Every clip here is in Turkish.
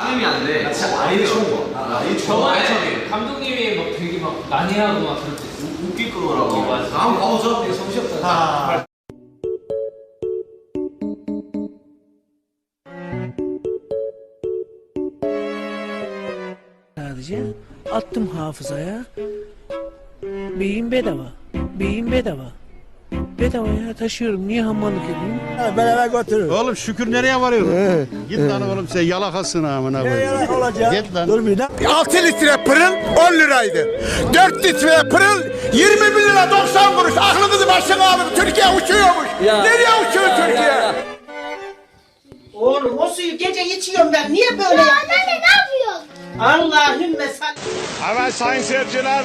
아니면데 진짜 많이 처음 봐. 많이 처음 저번에 봐. 감독님이 막 되게 막 많이 하고 막 그럴 때 있어. 웃길 거라고. 어, 맞아. 다음 가보죠. 이거 정신없잖아. Sadece attım hafızaya. Beyin bedava. Beyin bedava. Bedavaya taşıyorum. Niye hammanlık edeyim? Beraber götürür. Oğlum şükür nereye varıyorsun? Ee, Git lan oğlum sen yalakasın amına Ne koyayım. yalan olacak? Git lan. Dur bir dakika. 6 litre pırıl 10 liraydı. 4 litre pırıl 21 lira 90 kuruş. Aklınızı başına alın. Türkiye uçuyormuş. Nereye uçuyor Türkiye? Oğlum o suyu gece içiyorum ben. Niye böyle yapıyorsun? Anne ne yapıyorsun? Allahümme sen. Evet sayın seyirciler.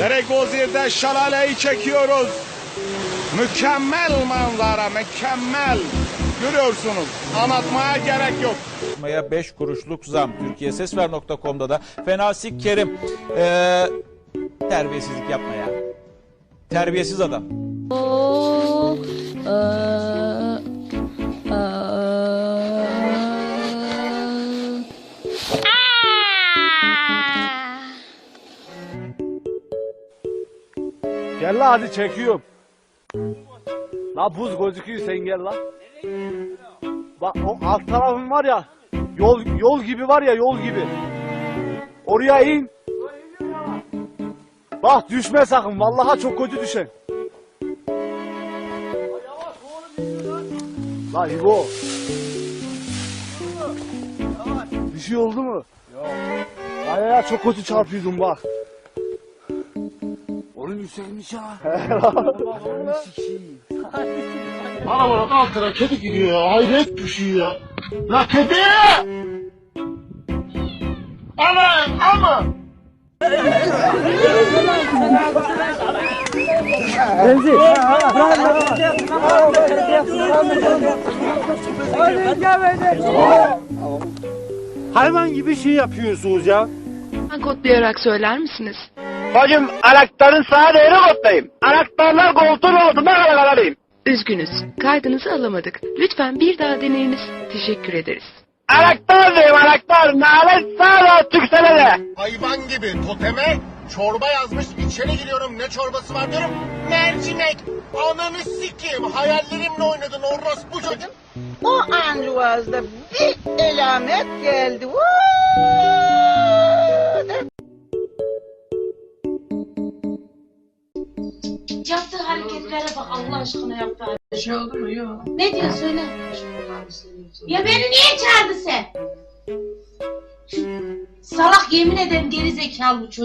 Deregozir'de şalaleyi çekiyoruz. Mükemmel manzara, mükemmel. Görüyorsunuz. Anlatmaya gerek yok. Maya 5 kuruşluk zam. TürkiyeSesver.com'da da Fenasik Kerim. Ee, terbiyesizlik yapma ya. Terbiyesiz adam. Gel la hadi çekiyorum. La buz gözüküyor sen gel la. Bak o alt tarafın var ya yol yol gibi var ya yol gibi. Oraya in. Bak düşme sakın vallahi çok kötü düşen. La İbo. Bir şey oldu mu? Yok. Ya ya çok kötü çarpıyordum bak. Onun yükselmiş ya. Arabanın altına kedi gidiyor ya. Hayret bir şey ya. La kedi! Aman aman! Hayvan gibi şey yapıyorsunuz ya. Kodlayarak söyler misiniz? Bacım anahtarın sağa değeri kodlayayım. Anahtarlar koltuğun altında kalakalıyım. Üzgünüz. Kaydınızı alamadık. Lütfen bir daha deneyiniz. Teşekkür ederiz. Anahtar diyeyim anahtar. Nalet sağda tüksene de. Hayvan gibi toteme çorba yazmış. İçeri giriyorum ne çorbası var diyorum. Mercimek. Ananı sikeyim. Hayallerimle oynadın orospu çocuk. O ancuazda bir elamet geldi. Vuu! Yaptığı hareketlere bak Allah aşkına yaptığı Bir şey oldu mu? Yok. Ne diyor söyle. Ya beni niye çağırdı sen? Salak yemin ederim geri zekalı bu çocuk.